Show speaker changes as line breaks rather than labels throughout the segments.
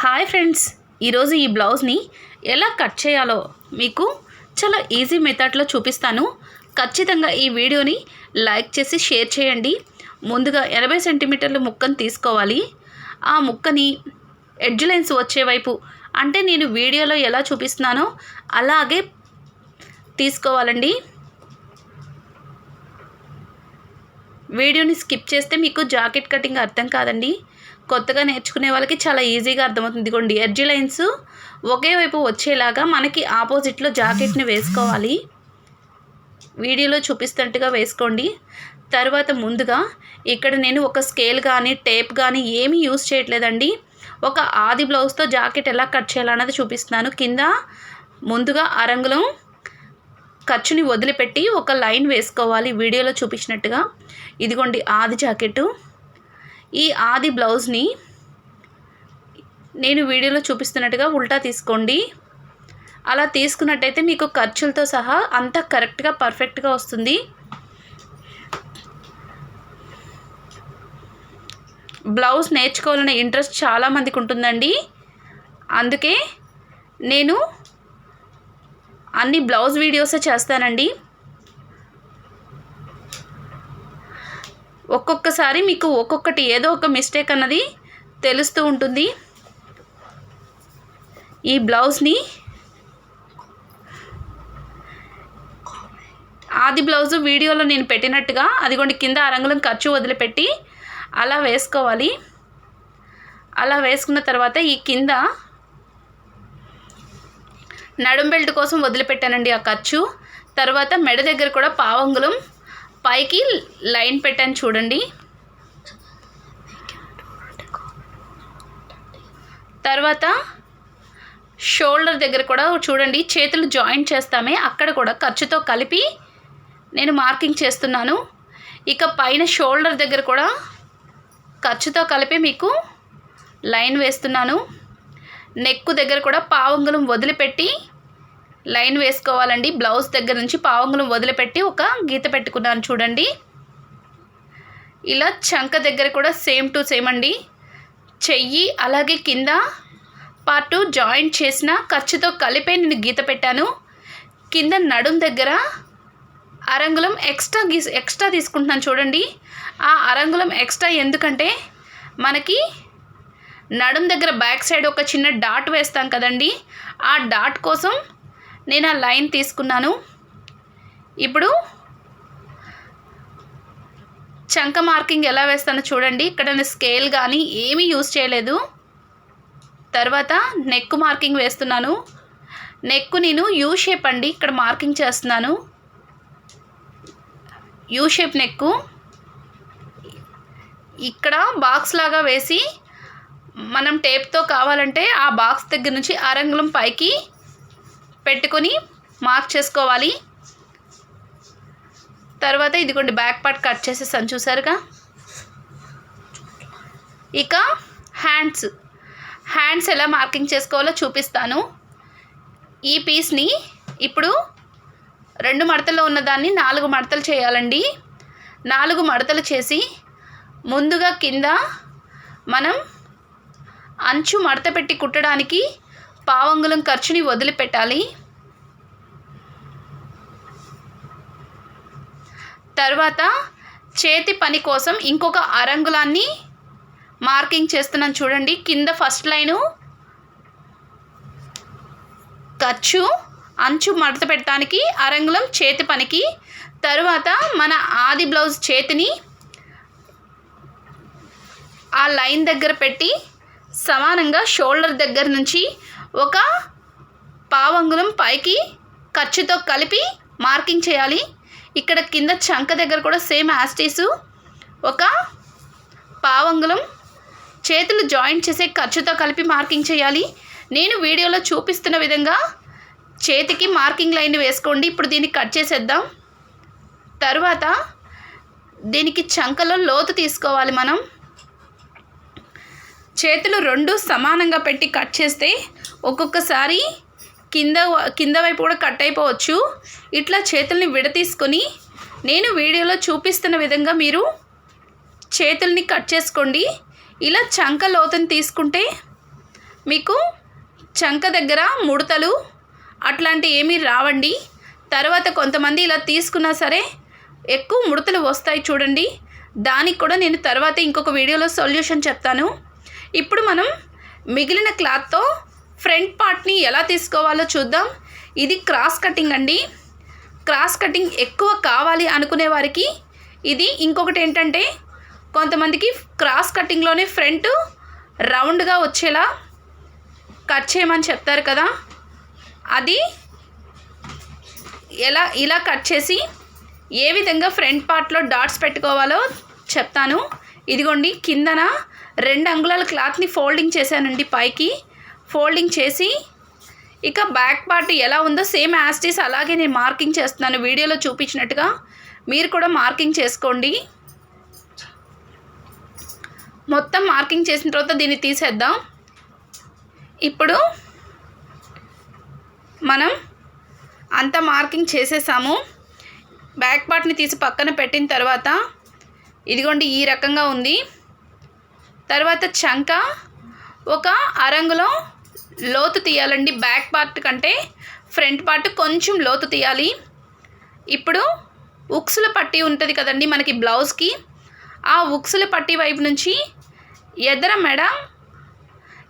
Hi friends ఈరోజు ఈ బ్లౌజ్ని ఎలా కట్ చేయాలో మీకు చాలా ఈజీ మెథడ్లో చూపిస్తాను. ఖచ్చితంగా ఈ వీడియోని లైక్ చేసి షేర్ చేయండి. ముందుగా ఎనభై సెంటీమీటర్ల ముక్కను తీసుకోవాలి. ఆ ముక్కని ఎడ్జ్ లైన్స్ వచ్చే వైపు అంటే నేను వీడియోలో ఎలా చూపిస్తున్నానో అలాగే తీసుకోవాలండి. వీడియోని స్కిప్ చేస్తే మీకు జాకెట్ కటింగ్ అర్థం కాదండి. కొత్తగా నేర్చుకునే వాళ్ళకి చాలా ఈజీగా అర్థమవుతుంది. ఇదిగోండి ఎడ్జ్ లైన్స్ ఒకే వైపు వచ్చేలాగా మనకి ఆపోజిట్లో జాకెట్ని వేసుకోవాలి. వీడియోలో చూపిస్తున్నట్టుగా వేసుకోండి. తర్వాత ముందుగా ఇక్కడ నేను ఒక స్కేల్ కానీ టేప్ కానీ ఏమీ యూస్ చేయట్లేదండి. ఒక ఆది బ్లౌజ్తో జాకెట్ ఎలా కట్ చేయాలన్నది చూపిస్తున్నాను. కింద ముందుగా అరంగులం ఖర్చుని వదిలిపెట్టి ఒక లైన్ వేసుకోవాలి. వీడియోలో చూపించినట్టుగా. ఇదిగోండి ఆది జాకెట్ ఈ ఆది బ్లౌజ్ని నేను వీడియోలో చూపిస్తున్నట్టుగా ఉల్టా తీసుకోండి. అలా తీసుకున్నట్టయితే మీకు ఖర్చులతో సహా అంతా కరెక్ట్గా పర్ఫెక్ట్గా వస్తుంది. బ్లౌజ్ నేర్చుకోవాలనే ఇంట్రెస్ట్ చాలామందికి ఉంటుందండి. అందుకే నేను అన్ని బ్లౌజ్ వీడియోసే చేస్తానండి. ఒక్కొక్కసారి మీకు ఒక్కొక్కటి ఏదో ఒక మిస్టేక్ అన్నది తెలుస్తూ ఉంటుంది. ఈ బ్లౌజ్ని ఆది బ్లౌజ్ వీడియోలో నేను పెట్టినట్టుగా అదిగోండి కింద అరంగులం ఖర్చు వదిలిపెట్టి అలా వేసుకోవాలి. అలా వేసుకున్న తర్వాత ఈ కింద నడుం బెల్ట్ కోసం వదిలిపెట్టానండి ఆ ఖర్చు. తర్వాత మెడ దగ్గర కూడా పావంగులం. పైకి లైన్ పెట్టాను చూడండి. తర్వాత షోల్డర్ దగ్గర కూడా చూడండి చేతులు జాయింట్ చేస్తామే అక్కడ కూడా ఖర్చుతో కలిపి నేను మార్కింగ్ చేస్తున్నాను. ఇక పైన షోల్డర్ దగ్గర కూడా ఖర్చుతో కలిపి మీకు లైన్ వేస్తున్నాను. నెక్కు దగ్గర కూడా పావంగులం వదిలిపెట్టి లైన్ వేసుకోవాలండి. బ్లౌజ్ దగ్గర నుంచి పావంగులం వదిలిపెట్టి ఒక గీత పెట్టుకున్నాను చూడండి. ఇలా చంక దగ్గర కూడా సేమ్ టు సేమ్ అండి. చెయ్యి అలాగే కింద పార్ట్ జాయింట్ చేసిన ఖర్చుతో కలిపే నేను గీత పెట్టాను. కింద నడుం దగ్గర అరంగులం ఎక్స్ట్రా గీ ఎక్స్ట్రా తీసుకుంటున్నాను చూడండి. ఆ అరంగులం ఎక్స్ట్రా ఎందుకంటే మనకి నడుం దగ్గర బ్యాక్ సైడ్ ఒక చిన్న డాట్ వేస్తాం కదండి. ఆ డాట్ కోసం నేను ఆ లైన్ తీసుకున్నాను. ఇప్పుడు చంక మార్కింగ్ ఎలా వేస్తానో చూడండి. ఇక్కడ నేను స్కేల్ కానీ ఏమీ యూజ్ చేయలేదు. తర్వాత నెక్ మార్కింగ్ వేస్తున్నాను. నెక్ నేను యూ షేప్ అండి. ఇక్కడ మార్కింగ్ చేస్తున్నాను. యూ షేప్ నెక్కు ఇక్కడ బాక్స్ లాగా వేసి మనం టేప్తో కావాలంటే ఆ బాక్స్ దగ్గర నుంచి అరంగులం పైకి పెట్టుకొని మార్క్ చేసుకోవాలి. తర్వాత ఇదిగోండి బ్యాక్ పార్ట్ కట్ చేసేసాను చూసారుగా? ఇక హ్యాండ్స్ హ్యాండ్స్ ఎలా మార్కింగ్ చేసుకోవాలో చూపిస్తాను. ఈ పీస్ని ఇప్పుడు రెండు మడతల్లో ఉన్నదాన్ని నాలుగు మడతలు చేయాలండి. నాలుగు మడతలు చేసి ముందుగా కింద మనం అంచు మడత పెట్టి కుట్టడానికి పావంగులం ఖర్చుని వదిలిపెట్టాలి. తర్వాత చేతి పని కోసం ఇంకొక అరంగులాన్ని మార్కింగ్ చేస్తున్నాను చూడండి. కింద ఫస్ట్ లైను ఖర్చు అంచు మడత పెట్టడానికి అరంగులం చేతి పనికి తరువాత మన ఆది బ్లౌజ్ చేతిని ఆ లైన్ దగ్గర పెట్టి సమానంగా షోల్డర్ దగ్గర నుంచి ఒక పావంగులం పైకి ఖర్చుతో కలిపి మార్కింగ్ చేయాలి. ఇక్కడ కింద చంక దగ్గర కూడా సేమ్ యాస్టీసు ఒక పావంగులం చేతులు జాయింట్ చేసే ఖర్చుతో కలిపి మార్కింగ్ చేయాలి. నేను వీడియోలో చూపిస్తున్న విధంగా చేతికి మార్కింగ్ లైన్ వేసుకోండి. ఇప్పుడు దీన్ని కట్ చేసేద్దాం. తర్వాత దీనికి చంకలో లోతు తీసుకోవాలి మనం. చేతులు రెండు సమానంగా పెట్టి కట్ చేస్తే ఒక్కొక్కసారి కింద కింద వైపు కూడా కట్ అయిపోవచ్చు. ఇట్లా చేతుల్ని విడతీసుకొని నేను వీడియోలో చూపిస్తున్న విధంగా మీరు చేతుల్ని కట్ చేసుకోండి. ఇలా చంక లోతుని తీసుకుంటే మీకు చంక దగ్గర ముడతలు అట్లాంటి ఏమీ రావండి. తర్వాత కొంతమంది ఇలా తీసుకున్నా సరే ఎక్కువ ముడతలు వస్తాయి చూడండి. దానికి కూడా నేను తర్వాత ఇంకొక వీడియోలో సొల్యూషన్ చెప్తాను. ఇప్పుడు మనం మిగిలిన క్లాత్తో ఫ్రంట్ పార్ట్ని ఎలా తీసుకోవాలో చూద్దాం. ఇది క్రాస్ కటింగ్ అండి. క్రాస్ కటింగ్ ఎక్కువ కావాలి అనుకునే వారికి ఇది ఇంకొకటి ఏంటంటే కొంతమందికి క్రాస్ కటింగ్లోనే ఫ్రంట్ రౌండ్గా వచ్చేలా కట్ చేయమని చెప్తారు కదా. అది ఎలా ఇలా కట్ చేసి ఏ విధంగా ఫ్రంట్ పార్ట్లో డాట్స్ పెట్టుకోవాలో చెప్తాను. ఇదిగోండి కిందన రెండు అంగుళాల క్లాత్ని ఫోల్డింగ్ చేశానండి పైకి. ఫోల్డింగ్ చేసి ఇక బ్యాక్ పార్ట్ ఎలా ఉందో సేమ్ యాస్టీస్ అలాగే నేను మార్కింగ్ చేస్తున్నాను. వీడియోలో చూపించినట్టుగా మీరు కూడా మార్కింగ్ చేసుకోండి. మొత్తం మార్కింగ్ చేసిన తర్వాత దీన్ని తీసేద్దాం. ఇప్పుడు మనం అంత మార్కింగ్ చేసేసాము. బ్యాక్ పార్ట్ని తీసి పక్కన పెట్టిన తర్వాత ఇదిగోండి ఈ రకంగా ఉంది. తర్వాత చంక ఒక అరంగులో లోతు తీయాలండి. బ్యాక్ పార్ట్ కంటే ఫ్రంట్ పార్ట్ కొంచెం లోతు తీయాలి. ఇప్పుడు ఉక్సుల పట్టి ఉంటుంది కదండి మనకి బ్లౌజ్కి. ఆ ఉక్సుల పట్టి వైపు నుంచి ఎదర మెడ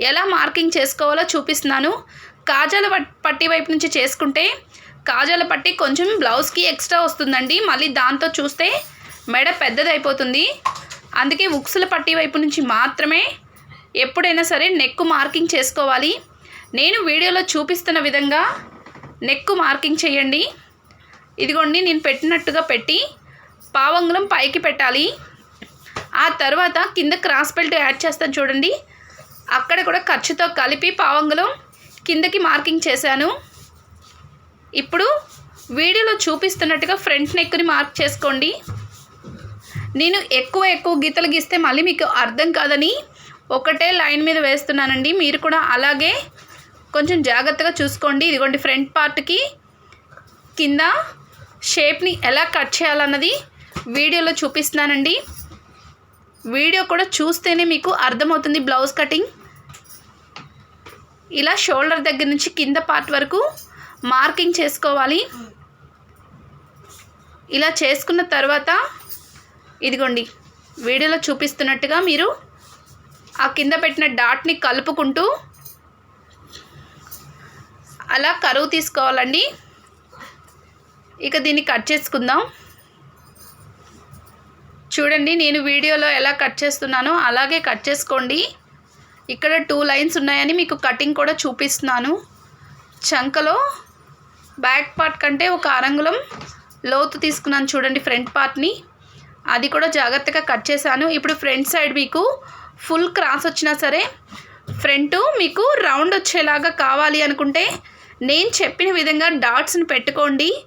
ఎలా మార్కింగ్ చేసుకోవాలో చూపిస్తున్నాను. కాజాల పట్టి వైపు నుంచి చేసుకుంటే కాజాల పట్టి కొంచెం బ్లౌజ్కి ఎక్స్ట్రా వస్తుందండి. మళ్ళీ దాంతో చూస్తే మెడ పెద్దదైపోతుంది. అందుకే ఉక్సుల పట్టి వైపు నుంచి మాత్రమే ఎప్పుడైనా సరే నెక్ మార్కింగ్ చేసుకోవాలి. నేను వీడియోలో చూపిస్తున్న విధంగా నెక్కు మార్కింగ్ చేయండి. ఇదిగోండి నేను పెట్టినట్టుగా పెట్టి పావంగులం పైకి పెట్టాలి. ఆ తర్వాత కింద క్రాస్ బెల్ట్ యాడ్ చేస్తాను చూడండి. అక్కడ కూడా ఖర్చుతో కలిపి పావంగులం కిందకి మార్కింగ్ చేశాను. ఇప్పుడు వీడియోలో చూపిస్తున్నట్టుగా ఫ్రంట్ నెక్ని మార్క్ చేసుకోండి. నేను ఎక్కువ ఎక్కువ గీతలు గీస్తే మళ్ళీ మీకు అర్థం కాదని ఒకటే లైన్ మీద వేస్తున్నానండి. మీరు కూడా అలాగే కొంచెం జాగ్రత్తగా చూసుకోండి. ఇదిగోండి ఫ్రంట్ పార్ట్కి కింద షేప్ని ఎలా కట్ చేయాలన్నది వీడియోలో చూపిస్తున్నానండి. వీడియో కూడా చూస్తేనే మీకు అర్థమవుతుంది బ్లౌజ్ కటింగ్ ఇలా షోల్డర్ దగ్గర నుంచి కింద పార్ట్ వరకు మార్కింగ్ చేసుకోవాలి. ఇలా చేసుకున్న తర్వాత ఇదిగోండి వీడియోలో చూపిస్తున్నట్టుగా మీరు ఆ కింద పెట్టిన డాట్ని కలుపుకుంటూ అలా కరువు తీసుకోవాలండి. ఇక దీన్ని కట్ చేసుకుందాం. చూడండి నేను వీడియోలో ఎలా కట్ చేస్తున్నానో అలాగే కట్ చేసుకోండి. ఇక్కడ టూ లైన్స్ ఉన్నాయని మీకు కటింగ్ కూడా చూపిస్తున్నాను. చంకలో బ్యాక్ పార్ట్ కంటే ఒక అరంగులం లోతు తీసుకున్నాను చూడండి ఫ్రంట్ పార్ట్ని. అది కూడా జాగ్రత్తగా కట్ చేశాను. ఇప్పుడు ఫ్రంట్ సైడ్ మీకు ఫుల్ క్రాస్ వచ్చినా సరే ఫ్రంట్ మీకు రౌండ్ వచ్చేలాగా కావాలి అనుకుంటే నేను చెప్పిన విధంగా డాట్స్ని పెట్టుకోండి.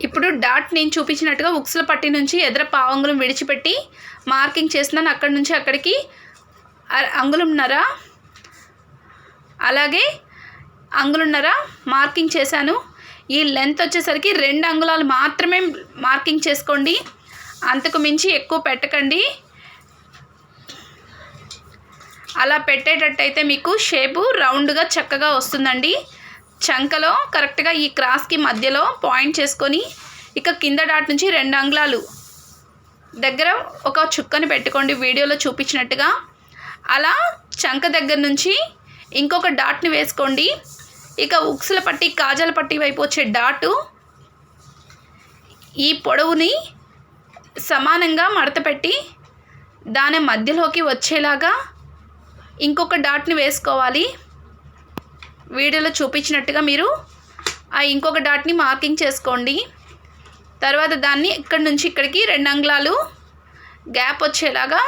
ఇప్పుడు డాట్ నేను చూపించినట్టుగా ఉక్సుల పట్టి నుంచి ఎదర పావంగులం విడిచిపెట్టి మార్కింగ్ చేస్తున్నాను. అక్కడి నుంచి అక్కడికి అర- అంగుళంన్నర అలాగే అంగుళంన్నర మార్కింగ్ చేశాను. ఈ లెంత్ వచ్చేసరికి రెండు అంగుళాలు మాత్రమే మార్కింగ్ చేసుకోండి. అంతకు మించి ఎక్కువ పెట్టకండి. అలా పెట్టేటట్టయితే మీకు షేపు రౌండ్గా చక్కగా వస్తుందండి. చంకలో కరెక్ట్గా ఈ క్రాస్కి మధ్యలో పాయింట్ చేసుకొని ఇక కింద డాట్ నుంచి రెండు అంగుళాలు దగ్గర ఒక చుక్కని పెట్టుకోండి వీడియోలో చూపించినట్టుగా. అలా చంక దగ్గర నుంచి ఇంకొక డాట్ని వేసుకోండి. ఇక ఉక్సుల పట్టి కాజాల పట్టి వైపు వచ్చే డాటు ఈ పొడవుని సమానంగా మడత పెట్టి దాని మధ్యలోకి వచ్చేలాగా ఇంకొక డాట్ని వేసుకోవాలి. వీడియోలో చూపించినట్టుగా మీరు ఆ ఇంకొక డాట్ని మార్కింగ్ చేసుకోండి. తర్వాత దాన్ని ఇక్కడి నుంచి ఇక్కడికి రెండు అంగుళాలు గ్యాప్ వచ్చేలాగా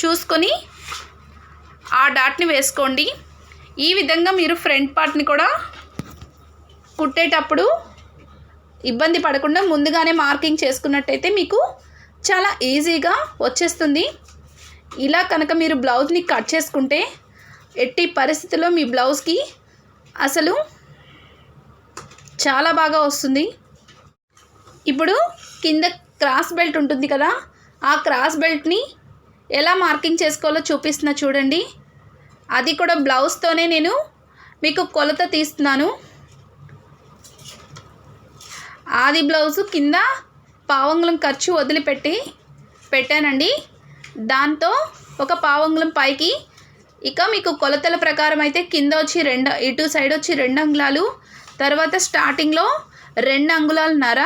చూసుకొని ఆ డాట్ని వేసుకోండి. ఈ విధంగా మీరు ఫ్రంట్ పార్ట్ని కూడా కుట్టేటప్పుడు ఇబ్బంది పడకుండా ముందుగానే మార్కింగ్ చేసుకున్నట్టయితే మీకు చాలా ఈజీగా వచ్చేస్తుంది. ఇలా కనుక మీరు బ్లౌజ్ని కట్ చేసుకుంటే ఎట్టి పరిస్థితిలో మీ బ్లౌజ్కి అసలు చాలా బాగా వస్తుంది. ఇప్పుడు కింద క్రాస్ బెల్ట్ ఉంటుంది కదా ఆ క్రాస్ బెల్ట్ని ఎలా మార్కింగ్ చేసుకోవాలో చూపిస్తున్నా చూడండి. అది కూడా బ్లౌజ్తోనే నేను మీకు కొలత తీస్తున్నాను. ఆది బ్లౌజు కింద పావంగులం ఖర్చు వదిలిపెట్టి పెట్టానండి. దాంతో ఒక పావంగులం పైకి ఇక మీకు కొలతల ప్రకారం అయితే కింద వచ్చి రెండు ఇటు సైడ్ వచ్చి రెండు అంగుళాలు తర్వాత స్టార్టింగ్లో రెండు అంగుళాలు నర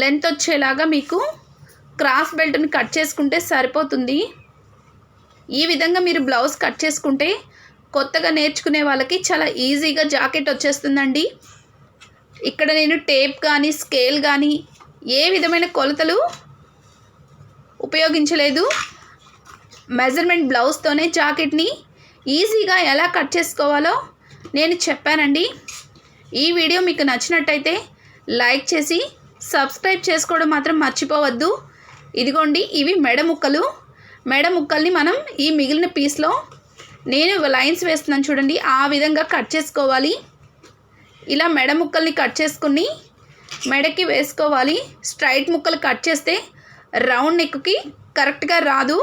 లెంత్ వచ్చేలాగా మీకు క్రాస్ బెల్ట్ని కట్ చేసుకుంటే సరిపోతుంది. ఈ విధంగా మీరు బ్లౌజ్ కట్ చేసుకుంటే కొత్తగా నేర్చుకునే వాళ్ళకి చాలా ఈజీగా జాకెట్ వచ్చేస్తుందండి. ఇక్కడ నేను టేప్ కానీ స్కేల్ కానీ ఏ విధమైన కొలతలు ఉపయోగించలేదు. మెజర్మెంట్ బ్లౌజ్తోనే జాకెట్ని ఈజీగా ఎలా కట్ చేసుకోవాలో నేను చెప్పానండి. ఈ వీడియో మీకు నచ్చినట్టయితే లైక్ చేసి సబ్స్క్రైబ్ చేసుకోవడం మాత్రం మర్చిపోవద్దు. ఇదిగోండి ఇవి మెడ ముక్కలు. మెడ ముక్కల్ని మనం ఈ మిగిలిన పీస్లో నేను లైన్స్ వేస్తున్నాను చూడండి ఆ విధంగా కట్ చేసుకోవాలి. ఇలా మెడ ముక్కల్ని కట్ చేసుకుని మెడకి వేసుకోవాలి. స్ట్రైట్ ముక్కలు కట్ చేస్తే రౌండ్ నెక్కి కరెక్ట్గా రాదు.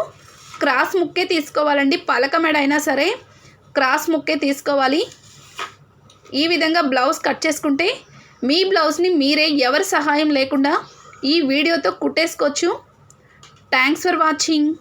క్రాస్ ముక్కే తీసుకోవాలండి. పలక మెడ అయినా సరే క్రాస్ ముక్కే తీసుకోవాలి. ఈ విధంగా బ్లౌజ్ కట్ చేసుకుంటే మీ బ్లౌజ్ని మీరే ఎవరి సహాయం లేకుండా ఈ వీడియోతో కుట్టేసుకోవచ్చు. Thanks for watching.